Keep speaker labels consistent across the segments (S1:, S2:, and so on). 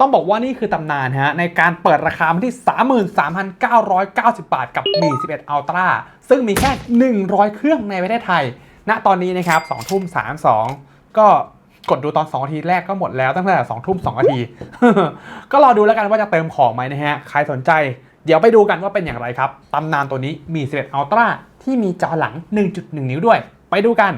S1: ต้องบอกว่านี่คือตำนานฮะในการเปิดราคามาที่ 33,990 บาทกับมี 11 Ultra ซึ่งมีแค่ 100 เครื่องในประเทศไทย ณตอนนี้นะครับ2ทุ่ม32 ก็กดดูตอน2นาทีแรกก็หมดแล้วตั้งแต่2ทุ่ม2นาที ก็รอดูแล้วกันว่าจะเติมของไหมนะฮะ ใครสนใจ เดี๋ยวไปดูกันว่าเป็นอย่างไรครับตำนานตัวนี้มี 11 Ultra ที่มีจอหลัง 1.1 นิ้วด้วย ไปดูกัน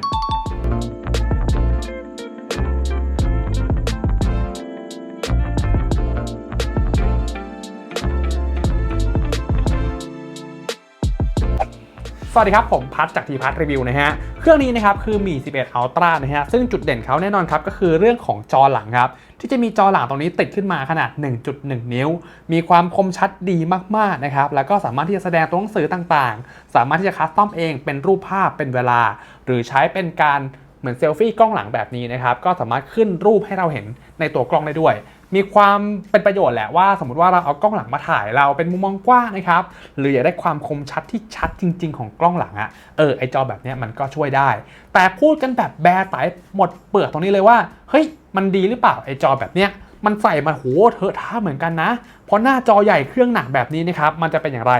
S1: สวัสดีครับ ผมพัทจากทีพัทรีวิวนะฮะ เครื่องนี้นะครับคือมี 11 Ultra นะฮะ ซึ่งจุดเด่นเขาแน่นอนครับ ก็คือเรื่องของจอหลังครับ ที่จะมีจอหลังตรงนี้ติดขึ้นมาขนาด 1.1 นิ้ว มีความคมชัดดีมากๆนะครับ แล้วก็สามารถที่จะแสดงตัวหนังสือต่างๆ สามารถที่จะคัสตอมเองเป็นรูปภาพเป็นเวลา หรือใช้เป็นการเหมือนเซลฟี่กล้องหลังแบบนี้นะครับ ก็สามารถขึ้นรูปให้เราเห็นในตัวกล้องได้ด้วย มีความเป็นประโยชน์แหละว่า สมมติว่าเราเอากล้องหลังมาถ่ายเราเป็นมุมมองกว้างนะครับหรืออยากได้ความคมชัดที่ชัดจริง ๆ ของกล้องหลังอะเออไอจอแบบเนี้ยมันก็ช่วยได้ แต่พูดกันแบบแบร์ไตหมดเปลือกตรงนี้เลยว่าเฮ้ยมันดีหรือเปล่าไอจอแบบเนี้ยมันใส่มาโหเถอะท่าเหมือนกันนะ เพราะหน้าจอใหญ่เครื่องหนักแบบนี้นะครับมันจะเป็นอย่างไร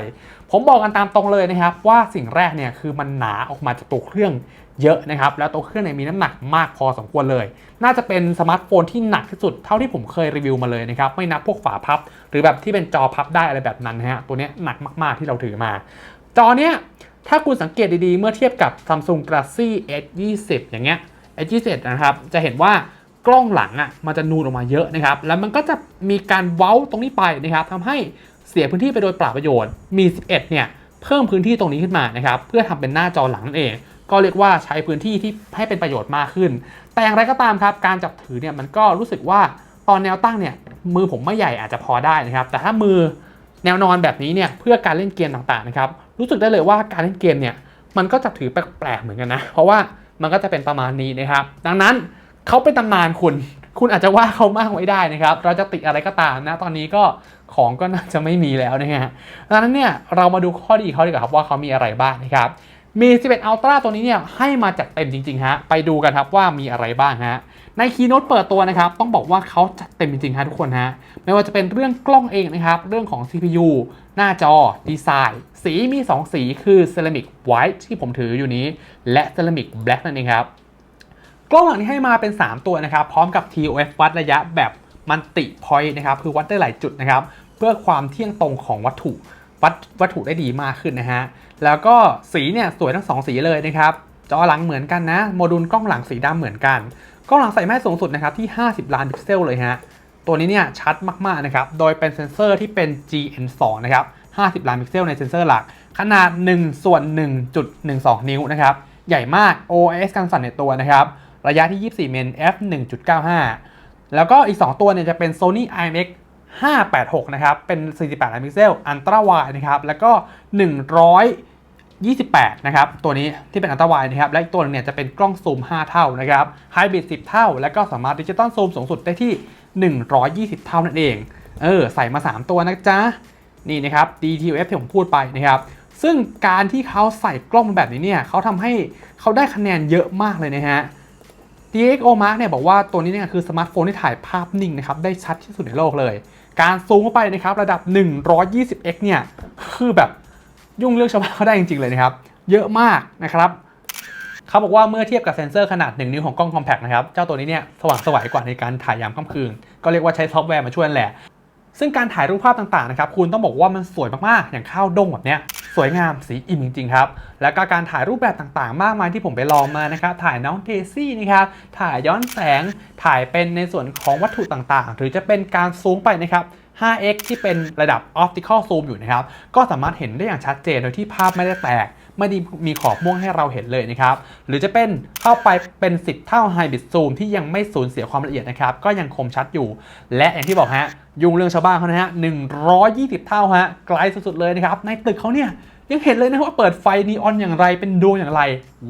S1: ผมบอกกันตามตรงเลยนะครับว่าสิ่งแรกเนี่ยคือมันหนาออกมาจากตัวเครื่อง เยอะนะครับ แล้วตัวเครื่องเนี่ยมีน้ำหนักมากพอสมควรเลย น่าจะเป็นสมาร์ทโฟนที่หนักที่สุดเท่าที่ผมเคยรีวิวมาเลยนะครับ ไม่นับพวกฝาพับ หรือแบบที่เป็นจอพับได้อะไรแบบนั้นนะฮะ ตัวนี้หนักมากๆที่เราถือมา จอเนี้ยถ้าคุณสังเกตดีๆ เมื่อเทียบกับ Samsung Galaxy S20 อย่างเงี้ย S20 นะครับ จะเห็นว่ากล้องหลังอะมันจะนูนออกมาเยอะนะครับ แล้วมันก็จะมีการเว้าตรงนี้ไปนะครับทำให้เสียพื้นที่ไปโดยเปล่าประโยชน์ มี 11 เนี่ยเพิ่มพื้นที่ตรงนี้ขึ้นมานะครับ เพื่อทำเป็นหน้าจอหลังนั่นเอง ก็เรียกว่าใช้พื้นที่ที่ให้เป็นประโยชน์มากขึ้น แต่อย่างไรก็ตามครับการจับถือเนี่ยมันก็รู้สึกว่าตอนแนวตั้งเนี่ยมือผมไม่ใหญ่อาจจะพอได้นะครับ แต่ถ้ามือแนวนอนแบบนี้เนี่ยเพื่อการเล่นเกมต่างๆนะครับรู้สึกได้เลยว่าการเล่นเกมเนี่ยมันก็จับถือแปลกๆเหมือนกันนะ เพราะว่ามันก็จะเป็นประมาณนี้นะครับ ดังนั้นเขาเป็นตำนานคุณ คุณอาจจะว่าเขามากไว้ได้นะครับ เราจะติอะไรก็ตามนะ ตอนนี้ก็ของก็น่าจะไม่มีแล้วนะฮะดังนั้นเนี่ยเรามาดูข้อดีเขาดีกว่าครับว่าเขามีอะไรบ้างนะครับ มี 11 Ultra ตัวนี้เนี่ยให้มาจัดเต็มจริง ๆ ฮะ ไปดูกันครับว่ามีอะไรบ้างฮะ ในคีโน้ตเปิดตัวนะครับ ต้องบอกว่าเขาจัดเต็มจริง ๆ ฮะทุกคนฮะ ไม่ว่าจะเป็นเรื่องกล้องเองนะครับ เรื่องของ CPU หน้าจอ ดีไซน์ สีมี 2 สีคือ Ceramic White ที่ผมถืออยู่นี้ และ Ceramic Black นั่นเองครับ กล้องหลังนี้ให้มาเป็น 3 ตัวนะครับ พร้อมกับ TOF วัดระยะแบบมันติพอยต์นะครับ คือวัดได้หลายจุดนะครับ เพื่อความเที่ยงตรงของวัตถุ วัดวัตถุได้ดีมากขึ้นนะฮะ แล้วก็สีเนี่ยสวยทั้ง 2 สีเลยนะครับ จอหลังเหมือนกันนะ โมดูลกล้องหลังสีดำเหมือนกัน กล้องหลังใส่แม่สูงสุดนะครับที่ 50 ล้านพิกเซลเลยฮะ ตัวนี้เนี่ยชัดมากๆนะครับ โดยเป็นเซนเซอร์ที่เป็น GN2 นะครับ 50 ล้านพิกเซลในเซนเซอร์หลัก ขนาด1ส่วน1.12 นิ้วนะครับ ใหญ่มาก OIS กันสั่นในตัวนะครับ ระยะที่ 24 เมตร f 1.95 แล้วก็อีก 2 ตัวเนี่ยจะเป็น Sony IMX 586 นะครับ เป็น 48 ล้านพิกเซล อันตราไวนะครับ แล้วก็ 128 นะครับ ตัวนี้ที่เป็นอันตราไวนะครับ และอีกตัวนึงเนี่ยจะเป็นกล้องซูม 5 เท่านะครับ ไฮบริด 10 เท่า แล้วก็สามารถดิจิตอลซูมสูงสุดได้ที่ 120 เท่านั่นเอง เออ ใส่มา 3 ตัวนะจ๊ะ นี่นะครับ DTF ที่ผมพูดไปนะครับ ซึ่งการที่เขาใส่กล้องแบบนี้เนี่ยเขาทำให้เขาได้คะแนนเยอะมากเลยนะฮะ DxO Mark เนี่ยบอกว่าตัวนี้เนี่ยคือสมาร์ทโฟนที่ถ่ายภาพนิ่งนะครับได้ชัดที่สุดในโลกเลย การซูมเข้าไปนะครับระดับ 120x เนี่ยคือแบบยุ่งเรื่องชาวบ้านเขาได้จริงๆเลยนะครับเยอะมากนะครับเขาบอกว่าเมื่อเทียบกับเซ็นเซอร์ขนาด 1 นิ้วของกล้องคอมแพคนะครับเจ้าตัวนี้เนี่ยสว่างสวยกว่าในการถ่ายยามค่ำคืน ก็เรียกว่าใช้ซอฟต์แวร์มาช่วยแหละซึ่งการถ่ายรูปภาพต่างๆนะครับคุณต้องบอกว่ามันสวยมากๆ อย่างข้าวดงแบบเนี้ย สวยงามสีอิ่มจริงๆครับ แล้วก็การถ่ายรูปแบบต่างๆ มากมายที่ผมไปลองมานะครับถ่ายน้องเทซี่นะครับถ่ายย้อนแสงถ่ายเป็นในส่วนของวัตถุต่างๆ หรือจะเป็นการซูมไปนะครับ 5x ที่เป็นระดับ optical zoom อยู่นะครับ ก็สามารถเห็นได้อย่างชัดเจนโดยที่ภาพไม่ได้แตก ไม่ได้มีขอบม่วงให้เราเห็นเลยนะครับ หรือจะเป็นเข้าไปเป็น 10 เท่า high bit zoom ที่ยังไม่สูญเสียความละเอียดนะครับ ก็ยังคมชัดอยู่ และอย่างที่บอกฮะ ยุ่งเรื่องชาวบ้านเขานะฮะ 120 เท่าฮะ ไกลสุดๆเลยนะครับ ในตึกเขาเนี่ยยังเห็นเลยนะว่าเปิดไฟนีออนอย่างไรเป็นดวงอย่างไร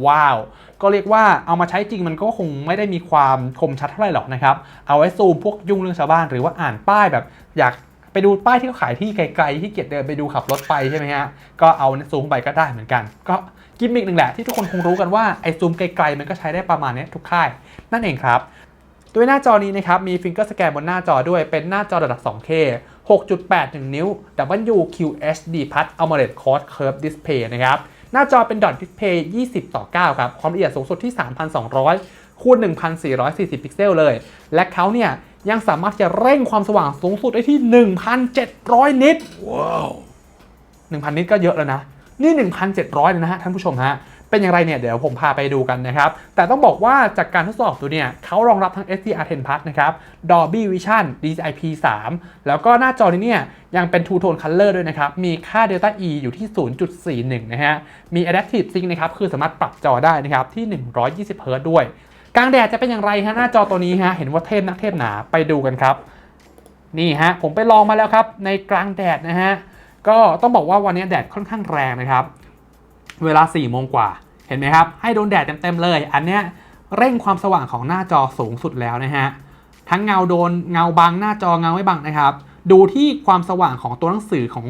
S1: ว้าว ก็เรียกว่าเอามาใช้จริงมันก็คงไม่ได้มีความคมชัดเท่าไหร่หรอกนะครับ เอาไว้ซูมพวกยุ่งเรื่องชาวบ้าน หรือว่าอ่านป้ายแบบอยาก ไปดูป้ายที่เขาขายที่ไกลๆที่เกียจเดินไปดูขับรถไปใช่ไหมฮะ ก็เอาซูมไปก็ได้เหมือนกัน ก็กิมมิกหนึ่งแหละที่ทุกคนคงรู้กันว่าไอซูมไกลๆมันก็ใช้ได้ประมาณนี้ทุกค่าย นั่นเองครับโดยหน้าจอนี้นะครับ มีฟิงเกอร์สแกนบนหน้าจอด้วยเป็นหน้าจอระดับ 2K 6.81 นิ้ว WQHD Plus AMOLED Quad Curve Display นะครับ หน้าจอเป็นดอทดิสเพย์20 ต่อ 9 ครับ ความละเอียดสูงสุดที่ 3,200คูณ1,440 พิกเซลเลย และเขาเนี่ย ยังสามารถจะเร่งความสว่างสูงสุดได้ที่ 1,700 นิตว้าว1,000 นิตก็เยอะแล้วนะ นี่ 1,700เลยนะฮะท่านผู้ชมฮะ เป็นอย่างไรเนี่ยเดี๋ยวผมพาไปดูกันนะครับ แต่ต้องบอกว่าจากการทดสอบตัวเนี่ยเขารองรับทั้ง SDR10 Plus นะครับ Dolby Vision DCI P3 แล้วก็หน้าจอนี้เนี่ยยังเป็น Two Tone Color ด้วยนะครับ มีค่า Delta E อยู่ที่ 0.41 นะฮะ มี Adaptive Sync นะครับ คือสามารถปรับจอได้นะครับที่ 120 Hz ด้วย กลางแดดจะเป็นอย่างไรฮะหน้าจอตัวนี้ฮะเห็นว่าเทพนักเทพหนาไปดูกันครับ นี่ฮะผมไปลองมาแล้วครับ ในกลางแดดนะฮะก็ต้องบอกว่าวันนี้แดดค่อนข้างแรงนะครับ เวลา4โมงกว่าเห็นไหมครับ ให้โดนแดดเต็มๆเลย อันเนี้ยเร่งความสว่างของหน้าจอสูงสุดแล้วนะฮะทั้งเงาโดนเงาบังหน้าจอเงาไม่บังนะครับ ดูที่ความสว่างของตัวหนังสือของ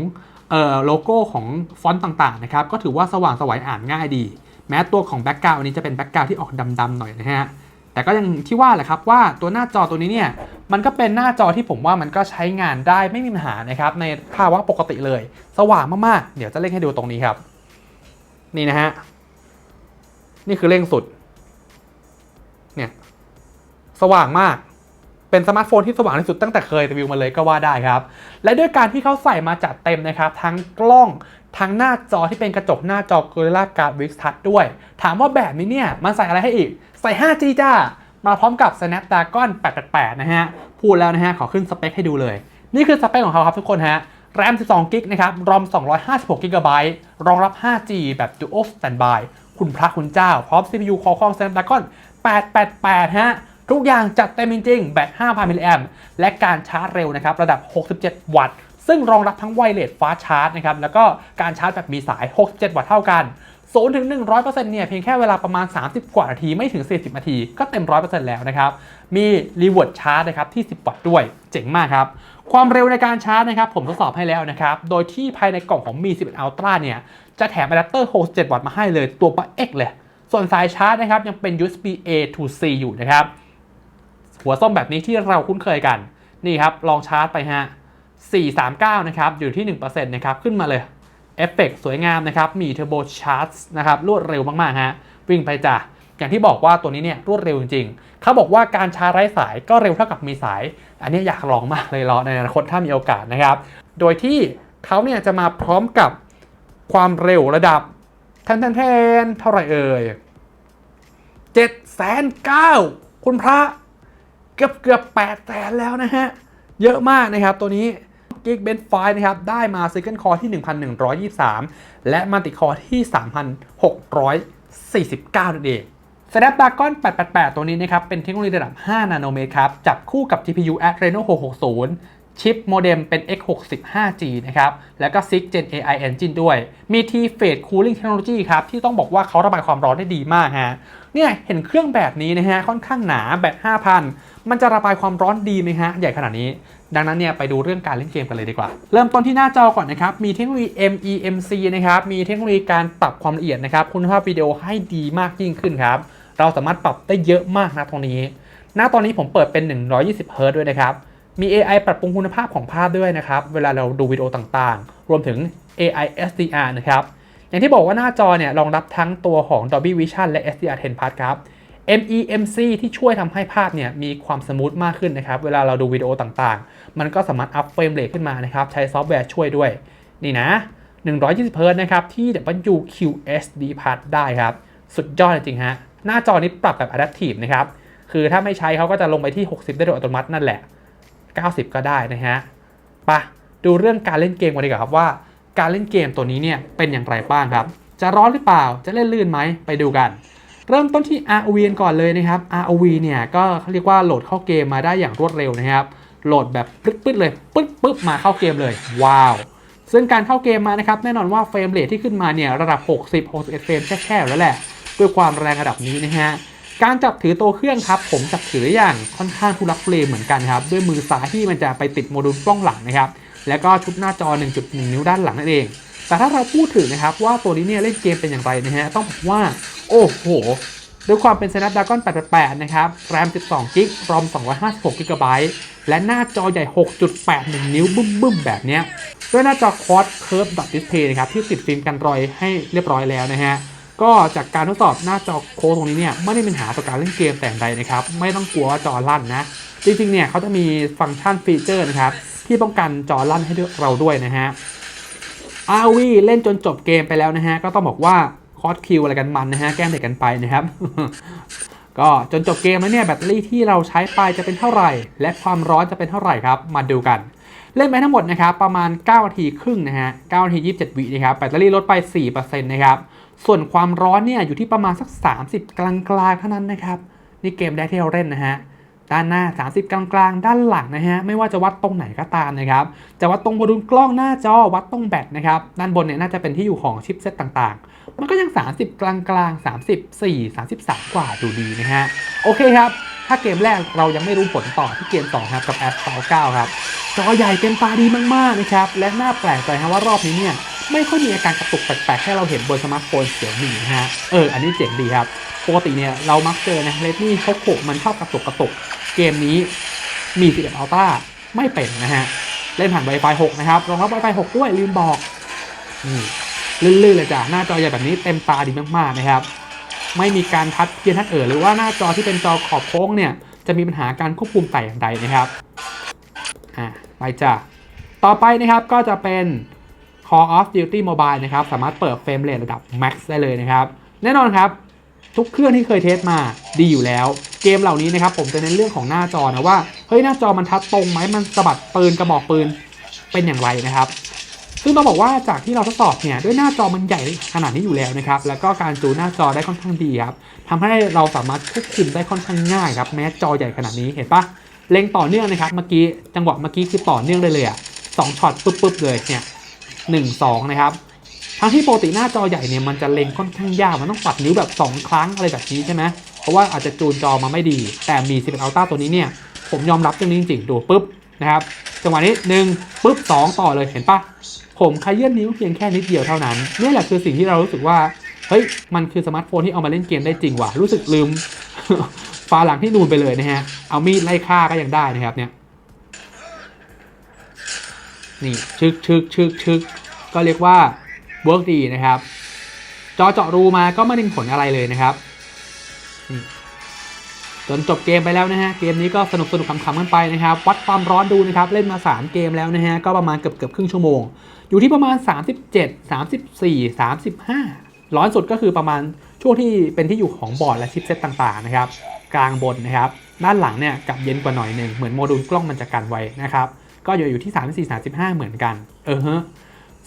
S1: เอ่อโลโก้ของฟอนต์ต่างๆนะครับก็ถือว่าสว่างสวยอ่านง่ายดี แม้ตัวของแบ็กกราวด์อันนี้จะเป็นแบ็กกราวด์ที่ออกดำๆหน่อยนะฮะแต่ก็ยังที่ว่าแหละครับว่าตัวหน้าจอตัวนี้เนี่ยมันก็เป็นหน้าจอที่ผมว่ามันก็ใช้งานได้ไม่มีปัญหานะครับในภาวะปกติเลย สว่างมากๆ เดี๋ยวจะเล่นให้ดูตรงนี้ครับ นี่นะฮะนี่คือเร่งสุดเนี่ยสว่างมากเป็นสมาร์ทโฟนที่สว่างที่สุดตั้งแต่เคยรีวิวมาเลยก็ว่าได้ครับ และด้วยการที่เขาใส่มาจัดเต็มนะครับ ทั้งกล้อง ทั้งหน้าจอที่เป็นกระจกหน้าจอ Gorilla Glass Victus Touch ด้วย ถามว่าแบบนี้เนี่ย มันใส่อะไรให้อีก ใส่ 5G จ้า มาพร้อมกับ Snapdragon 888 นะฮะ พูดแล้วนะฮะ ขอขึ้นสเปคให้ดูเลย นี่คือสเปคของเขาครับทุกคนฮะแรม12กิกนะครับรอม256กิกะไบต์รองรับ 5G แบบ Dual Standby คุณพระคุณเจ้า พร้อม CPU Qualcomm Snapdragon 888 ฮะ ทุกอย่างจัดเต็มจริงๆ แบต 5,000 มิลลิแอมป์และการชาร์จเร็วนะครับ ระดับ 67 วัตต์ ซึ่งรองรับทั้งไวเลสฟ้าชาร์จนะครับแล้วก็การชาร์จแบบมีสาย 67 วัตต์เท่ากัน0ถึง 100%เนี่ยเพียงแค่เวลาประมาณ 30 กว่านาทีไม่ถึง 40 นาที ก็เต็ม 100%แล้วนะครับ มีรีเวิร์ดชาร์จนะครับที่ 10 วัตต์ด้วย เจ๋งมากครับ ความเร็วในการชาร์จนะครับ ผมทดสอบให้แล้วนะครับ โดยที่ภายในกล่องของมี 11 Ultra เนี่ย จะแถมอะแดปเตอร์ 67 วัตต์มาให้เลยตัวปะเอ็กเลย ส่วนสายชาร์จนะครับ ยังเป็น USB A to C อยู่นะครับ หัวส้มแบบนี้ที่เราคุ้นเคยกันนี่ครับลองชาร์จไปฮะ 439 นะครับ อยู่ที่ 1%นะครับ ขึ้นมาเลย เอฟเฟกต์สวยงามนะครับ มีเทอร์โบชาร์จนะครับ รวดเร็วมาก ๆ ฮะ วิ่งไปจ้ะ อย่างที่บอกว่าตัวนี้เนี่ยรวดเร็วจริงๆ เขาบอกว่าการชาร์จไร้สายก็เร็วเท่ากับมีสาย อันนี้อยากลองมากเลยรอในอนาคตถ้ามีโอกาสนะครับ โดยที่เขาเนี่ยจะมาพร้อมกับความเร็วระดับแทนแทนแทนเท่าไหร่เอ่ย7 9 0 0 0คุณพระเกือบเกือบ8แสนแล้วนะฮะ เยอะมากนะครับตัวนี้ Geekbench 5นะครับได้มา Second Core ที่ 1123 และ Multi Core ที่ 3649นั่นเอง Snapdragon 888 ตัวนี้นะครับเป็นเทคโนโลยีระดับ 5 นาโนเมตรครับจับคู่กับ GPU Adreno 660ชิปโมเด็มเป็น X65G นะครับ แล้วก็6 Gen AI Engine ด้วย มี T-Phase Cooling Technology ครับ ที่ต้องบอกว่าเขาระบายความร้อนได้ดีมากฮะ เนี่ย เห็นเครื่องแบบนี้นะฮะ ค่อนข้างหนาแบต 5,000 มันจะระบายความร้อนดีไหมฮะ ใหญ่ขนาดนี้ ดังนั้นเนี่ยไปดูเรื่องการเล่นเกมกันเลยดีกว่า เริ่มต้นที่หน้าจอก่อนนะครับ มีเทคโนโลยี MEMC นะครับ มีเทคโนโลยีการปรับความละเอียดนะครับ คุณภาพวิดีโอให้ดีมากยิ่งขึ้นครับ เราสามารถปรับได้เยอะมากนะตรงนี้ หน้าตอนนี้ผมเปิดเป็น 120 Hz ด้วยนะครับ มี AI ปรับปรุงคุณภาพของภาพด้วยนะครับ เวลาเราดูวิดีโอต่างๆ รวมถึง AI SDR นะครับ อย่างที่บอกว่าหน้าจอเนี่ยรองรับทั้งตัวของ Dolby Vision และ SDR10 Plus ครับ MEMC ที่ช่วยทำให้ภาพเนี่ยมีความสมูทมากขึ้นนะครับ เวลาเราดูวิดีโอต่างๆ มันก็สามารถอัพเฟรมเรทขึ้นมานะครับ ใช้ซอฟต์แวร์ช่วยด้วย นี่นะ 120 Hz นะครับ ที่ WQHD Plus ได้ครับ สุดยอดจริงฮะ หน้าจอนี้ปรับแบบ Adaptive นะครับ คือถ้าไม่ใช้เขาก็จะลงไปที่ 60 ได้โดยอัตโนมัตินั่นแหละ 90 ก็ได้นะฮะไปะดูเรื่องการเล่นเกมกันดีกว่าครับว่า การเล่นเกมตัวนี้เนี่ยเป็นอย่างไรบ้างครับ จะร้อนหรือเปล่าจะเล่นลื่นไหมไปดูกัน เริ่มต้นที่ ROV ก่อนเลยนะครับ ROV เนี่ยก็เรียกว่าโหลดเข้าเกมมาได้อย่างรวดเร็วนะครับ โหลดแบบปึ๊ดๆเลยปึ๊ดปึ๊บมาเข้าเกมเลย ว้าว ซึ่งการเข้าเกมมานะครับแน่นอนว่าเฟรมเรทที่ขึ้นมาเนี่ยระดับ 60 61เฟรมแค่ๆแล้วแหละด้วยความแรงระดับนี้นะฮะการจับถือตัวเครื่องครับ ผมจับถืออย่างค่อนข้างทุลักทุเลเหมือนกันครับ ด้วยมือซ้ายที่มันจะไปติดโมดูลกล้องหลังนะครับ แล้วก็ชุดหน้าจอ 1.1 นิ้วด้านหลังนั่นเอง แต่ถ้าเราพูดถึงนะครับว่าตัวนี้เนี่ยเล่นเกมเป็นอย่างไรนะฮะต้องบอกว่า โอ้โหด้วยความเป็น Snapdragon 888 นะครับ RAM 12 g b ROM 256 g b และหน้าจอใหญ่ 6.81 นิ้วบึ้มๆ แบบเนี้ยด้วยหน้าจอ Quad Curve Dot Display นะครับ ที่ติดฟิล์มกันรอยให้เรียบร้อยแล้วนะฮะ ก็จากการทดสอบหน้าจอโค้ดตรงนี้เนี่ย ไม่ได้เป็นปัญหาต่อการเล่นเกมแต่อย่างใดนะครับ ไม่ต้องกลัวว่าจอลั่นนะ จริงๆ เนี่ยเขาจะมีฟังก์ชันฟีเจอร์นะครับ ที่ป้องกันจอลั่นให้เราด้วยนะฮะ RV เล่นจนจบเกมไปแล้วนะฮะ ก็ต้องบอกว่าคอสคิวอะไรกันมันนะฮะ แกล้งเด็กกันไปนะครับ ก็จนจบเกมแล้วเนี่ยแบตเตอรี่ที่เราใช้ไปจะเป็นเท่าไหร่ และความร้อนจะเป็นเท่าไหร่ครับ มาดูกัน เล่นไปทั้งหมดนะครับ ประมาณ9นาทีครึ่งนะฮะ9นาที27 วินะครับ แบตเตอรี่ลดไป 4%นะครับ ส่วนความร้อนเนี่ยอยู่ที่ประมาณสัก 30 กลางๆเท่านั้นนะครับ นี่เกมแรกที่เราเล่นนะฮะ ด้านหน้า 30 กลางๆ ด้านหลังนะฮะไม่ว่าจะวัดตรงไหนก็ตามนะครับจะวัดตรงโมดูลกล้องหน้าจอวัดตรงแบตนะครับด้านบนเนี่ยน่าจะเป็นที่อยู่ของชิปเซตต่างๆ มันก็ยัง 30 กลางๆ 34 33 กว่าดูดีนะฮะโอเคครับ ถ้าเกมแรกเรายังไม่รู้ผลต่อที่เกม2ครับกับ a s p h a l t 9ครับจอใหญ่เต็มตาดีมากๆนะครับและน่าแปลกใจฮะว่ารอบนี้เนี่ยไม่ค่อยมีอาการกระตุกแปลกๆให้เราเห็นบนสมาร์ทโฟนเสียวมีนะฮะเอออันนี้เจ๋งดีครับปกติเนี่ยเรามักเจอนะเลดมี่เขาโขกมันชอบกระตุกกระตุก เกมนี้มี 11 Ultra ไม่เป็นนะฮะ เล่นผ่าน Wi-Fi 6 นะครับ รองรับ Wi-Fi 6 ด้วยลืมบอกนี่ลื่นๆเลยจ้ะ หน้าจอใหญ่แบบนี้เต็มตาดีมากๆนะครับ ไม่มีการทัดเพียนทัดเอ่อหรือว่าหน้าจอที่เป็นจอขอบโค้งเนี่ย จะมีปัญหาการควบคุมแต่อย่างใดนะครับ อะไปจ้ะ ต่อไปนะครับก็จะเป็น Call of Duty Mobile นะครับ สามารถเปิดเฟรมเรทระดับ Max ได้เลยนะครับ แน่นอนครับ ทุกเครื่องที่เคยเทสมาดีอยู่แล้ว เกมเหล่านี้นะครับผมจะเน้นเรื่องของหน้าจอนะว่าเฮ้ยหน้าจอมันทัดตรงไหมมันสะบัดปืนกระบอกปืนเป็นอย่างไรนะครับ ซึ่งต้องบอกว่าจากที่เราทดสอบเนี่ยด้วยหน้าจอมันใหญ่ขนาดนี้อยู่แล้วนะครับแล้วก็การจูนหน้าจอได้ค่อนข้างดีครับทำให้เราสามารถควบคุมได้ค่อนข้างง่ายครับแม้จอใหญ่ขนาดนี้เห็นปะเล็งต่อเนื่องนะครับเมื่อกี้จังหวะเมื่อกี้คือต่อเนื่องได้เลยอะสองช็อตปุ๊บปุ๊บเลยเนี่ยหนึ่งสองนะครับ ทั้งที่ปกติหน้าจอใหญ่เนี่ยมันจะเล็งค่อนข้างยากมันต้องปัดนิ้วแบบ 2 ครั้งอะไรแบบนี้ใช่ไหมเพราะว่าอาจจะจูนจอมาไม่ดี แต่มี 11 Ultra ตัวนี้เนี่ยผมยอมรับเรื่องนี้จริงๆดูปุ๊บนะครับจังหวะนี้1ปุ๊บ2 ต่อเลยเห็นปะผมขยื่นนิ้วเพียงแค่นิดเดียวเท่านั้นนี่แหละคือสิ่งที่เรารู้สึกว่าเฮ้ยมันคือสมาร์ทโฟนที่เอามาเล่นเกมได้จริงว่ะรู้สึกลืมฝาหลังที่นูนไปเลยนะฮะเอามีดไล่ฆ่าก็ยังได้นะครับเนี่ยนี่ชึกชึกชึกชึกก็เรียกว่า เวิร์กดีนะครับ จอเจาะรูมาก็ไม่ได้ผลอะไรเลยนะครับจนจบเกมไปแล้วนะฮะ เกมนี้ก็สนุกสนุกขำๆกันไปนะครับ วัดความร้อนดูนะครับ เล่นมา 3 เกมแล้วนะฮะ ก็ประมาณเกือบเกือบครึ่งชั่วโมง อยู่ที่ประมาณ 37 34 35 ร้อนสุดก็คือประมาณช่วงที่เป็นที่อยู่ของบอร์ดและชิปเซตต่างๆนะครับ กลางบนนะครับ ด้านหลังเนี่ยกับเย็นกว่าหน่อยหนึ่งเหมือนโมดูลกล้องมันจะกันไว้นะครับ ก็อยู่อยู่ที่ 34 35 เหมือนกัน เออฮะ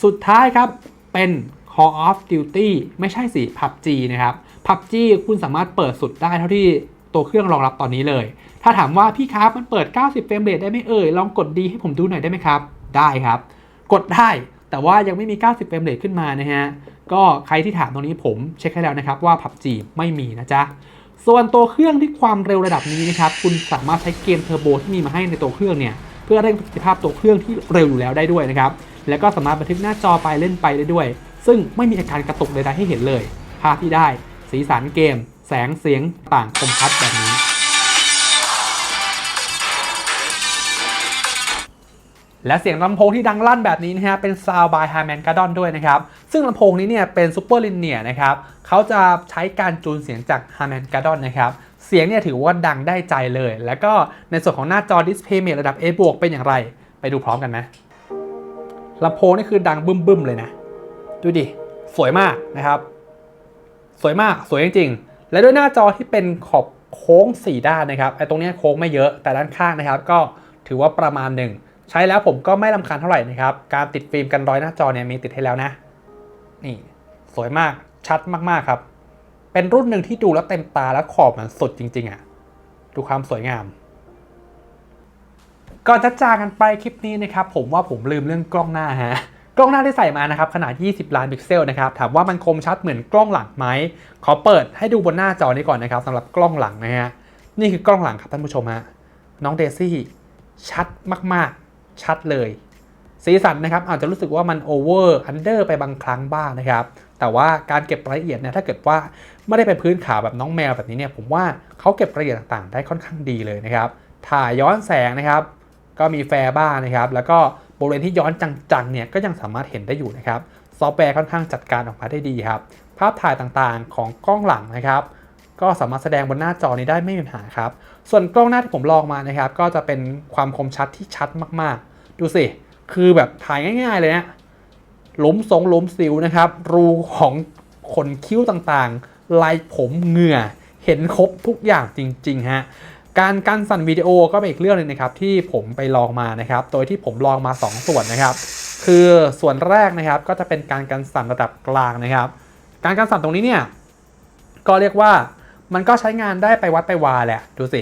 S1: สุดท้ายครับ เป็น Call of Duty ไม่ใช่สิ PUBG นะครับ PUBG คุณสามารถเปิดสุดได้เท่าที่ตัวเครื่องรองรับตอนนี้เลย ถ้าถามว่าพี่ครับมันเปิด 90 เฟรมเรทได้ไหมเอ่ย ลองกดดีให้ผมดูหน่อยได้ไหมครับ ได้ครับ กดได้ แต่ว่ายังไม่มี 90 เฟรมเรทขึ้นมานะฮะ ก็ใครที่ถามตรงนี้ผมเช็คให้แล้วนะครับว่า PUBG ไม่มีนะจ๊ะ ส่วนตัวเครื่องที่ความเร็วระดับนี้นะครับ คุณสามารถใช้เกมเทอร์โบที่มีมาให้ในตัวเครื่องเนี่ย เพื่อเร่งประสิทธิภาพตัวเครื่องที่เร็วอยู่แล้วได้ด้วยนะครับ แล้วก็สามารถบันทึกหน้าจอไปเล่นไปได้ด้วย ซึ่งไม่มีอาการกระตุกใดๆให้เห็นเลย ภาพที่ได้ สีสันเกม แสงเสียงต่างคมชัดแบบนี้ และเสียงลำโพงที่ดังลั่นแบบนี้นะฮะเป็น Sound by Harman Kardon ด้วยนะครับ ซึ่งลำโพงนี้เนี่ยเป็น Super Linear นะครับเขาจะใช้การจูนเสียงจาก Harman Kardon นะครับเสียงเนี่ยถือว่าดังได้ใจเลย แล้วก็ในส่วนของหน้าจอ Display Mate ระดับ A บวกเป็นอย่างไร ไปดูพร้อมกันไหม ลำโพงนี่คือดังบึ้มๆเลยนะ ดูดิ สวยมากนะครับ สวยมากสวยจริงๆ และด้วยหน้าจอที่เป็นขอบโค้ง 4 ด้านนะครับไอ้ตรงเนี้ยโค้งไม่เยอะแต่ด้านข้างนะครับ ก็ถือว่าประมาณหนึ่งใช้แล้วผมก็ไม่ลำคาญเท่าไหร่นะครับ การติดฟิล์มกันรอยหน้าจอเนี่ยมีติดให้แล้วนะ นี่สวยมากชัดมากๆครับ เป็นรุ่นหนึ่งที่ดูแล้วเต็มตาและขอบมันสุดจริง ๆอะ่ะ ดูความสวยงาม ก่อนจะจากกันไปคลิปนี้นะครับผมว่าผมลืมเรื่องกล้องหน้าฮะกล้องหน้าที่ใส่มานะครับขนาด 20 ล้านพิกเซลนะครับถามว่ามันคมชัดเหมือนกล้องหลังไหมขอเปิดให้ดูบนหน้าจอนี้ก่อนนะครับสำหรับกล้องหลังนะฮะนี่คือกล้องหลังครับท่านผู้ชมฮะน้องเดซี่ชัดมากๆ ชัดเลย สีสันนะครับอาจจะรู้สึกว่ามันโอเวอร์อันเดอร์ไปบางครั้งบ้างนะครับแต่ว่าการเก็บรายละเอียดเนี่ยถ้าเกิดว่าไม่ได้เป็นพื้นขาวแบบน้องแมวแบบนี้เนี่ยผมว่าเขาเก็บรายละเอียดต่างๆ ได้ค่อนข้างดีเลยนะครับถ่ายย้อนแสงนะครับ ก็มีแฟร์บ้างนะครับ แล้วก็บริเวณที่ย้อนจังๆเนี่ยก็ยังสามารถเห็นได้อยู่นะครับ ซอฟต์แวร์ค่อนข้างจัดการออกมาได้ดีครับ ภาพถ่ายต่างๆของกล้องหลังนะครับ ก็สามารถแสดงบนหน้าจอนี้ได้ไม่มีปัญหาครับ ส่วนกล้องหน้าที่ผมลองมานะครับ ก็จะเป็นความคมชัดที่ชัดมากๆ ดูสิ คือแบบถ่ายง่ายๆเลยนะหลุมสงหลุมสิวนะครับ รูของขนคิ้วต่างๆ ลายผมเหงื่อ เห็นครบทุกอย่างจริงๆฮะ การการสั่นวิดีโอก็เป็นอีกเรื่องหนึงนะครับที่ผมไปลองมานะครับ โดยที่ผมลองมา 2 ส่วนนะครับ คือส่วนแรกนะครับก็จะเป็นการการสั่นระดับกลางนะครับ การการสั่นตรงนี้เนี่ยก็เรียกว่ามันก็ใช้งานได้ไปวัดไปวาแหละดูสิ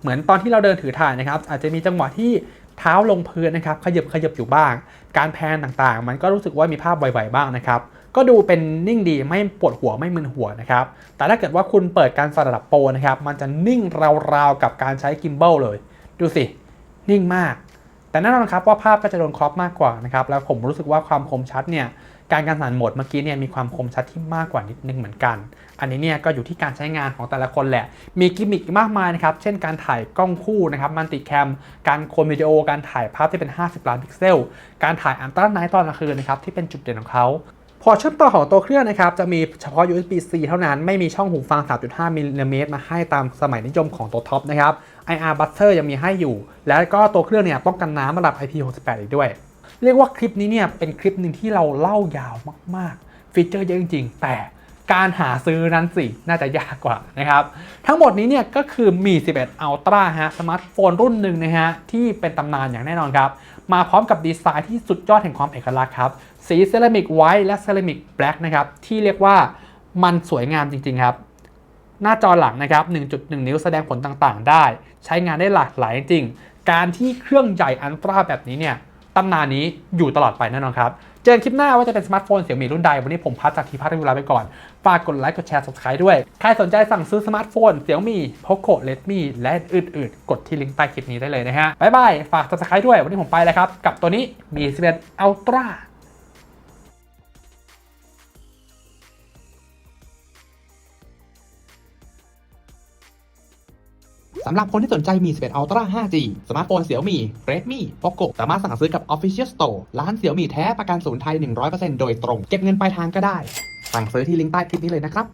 S1: เหมือนตอนที่เราเดินถือถ่ายนะครับ อาจจะมีจังหวะที่เท้าลงพื้นนะครับขยับขยับอยู่บ้าง การแพนต่างๆ มันก็รู้สึกว่ามีภาพไหวๆบ้างนะครับ ก็ดูเป็นนิ่งดีไม่ปวดหัวไม่มึนหัวนะครับ แต่ถ้าเกิดว่าคุณเปิดการสระดับโปรนะครับ มันจะนิ่งราวๆกับการใช้กิมเบิลเลย ดูสิ นิ่งมาก แต่แน่นอนครับว่าภาพก็จะโดนครอปมากกว่านะครับ แล้วผมรู้สึกว่าความคมชัดเนี่ย การการสั่นโหมดเมื่อกี้เนี่ยมีความคมชัดที่มากกว่านิดนึงเหมือนกัน อันนี้เนี่ยก็อยู่ที่การใช้งานของแต่ละคนแหละ มีกิมมิคมากมายนะครับ เช่นการถ่ายกล้องคู่นะครับ มันติแคม การโคนวิดีโอ การถ่ายภาพที่เป็น 50 ล้านพิกเซล การถ่ายอันตราไนท์ตอนกลางคืนนะครับที่เป็นจุดเด่นของเขา พอร์ตเชื่อมต่อของตัวเครื่องนะครับจะมีเฉพาะ USB-C เท่านั้น ไม่มีช่องหูฟัง 3.5มิลลิเมตรมาให้ตามสมัยนิยมของตัวท็อปนะครับ IR Buster ยังมีให้อยู่ แล้วก็ตัวเครื่องเนี่ยป้องกันน้ำระดับ IP68 อีกด้วย เรียกว่าคลิปนี้เนี่ยเป็นคลิปหนึ่งที่เราเล่ายาวมากๆ ฟีเจอร์เยอะจริงๆ แต่ การหาซื้อนั้นสิ น่าจะยากกว่านะครับ ทั้งหมดนี้เนี่ยก็คือมี 11 Ultra ฮะ สมาร์ทโฟนรุ่นหนึ่งนะฮะ ที่เป็นตำนานอย่างแน่นอนครับ มาพร้อมกับดีไซน์ที่สุดยอดแห่งความเอกลักษณ์ครับ สีเซรามิกไวท์และเซรามิกแบล็กนะครับ ที่เรียกว่ามันสวยงามจริง ๆ ครับ หน้าจอหลังนะครับ 1.1 นิ้วแสดงผลต่างๆ ได้ ใช้งานได้หลากหลายจริง การที่เครื่องใหญ่อันตราแบบนี้เนี่ยตำนานนี้อยู่ตลอดไปแน่นอนครับ จอกันคลิปหน้าว่าจะเป็นสมาร์ทโฟนเสี่ยมีรุ่นใด วันนี้ผมพัดจากทีพัฒน์เวลาไปก่อน ฝากกดไลค์กดแชร์ subscribe ด้วย ใครสนใจสั่งซื้อสมาร์ทโฟนเสี่ยมี่ Poco Redmi และอื่นๆ กดที่ลิงก์ใต้คลิปนี้ได้เลยนะฮะบ๊ายบาย ฝาก subscribe ด้วย วันนี้ผมไปแล้วครับ กับตัวนี้มี11 Ultra
S2: สำหรับคนที่สนใจมี 11 Ultra 5G สมาร์ทโฟน Xiaomi Redmi Poco สามารถสั่งซื้อกับ Official Store ร้านเสียบมี่แท้ประกันศูนย์ไทย 100%โดยตรง เก็บเงินปลายทางก็ได้ สั่งซื้อที่ลิงก์ใต้คลิปนี้เลยนะครับ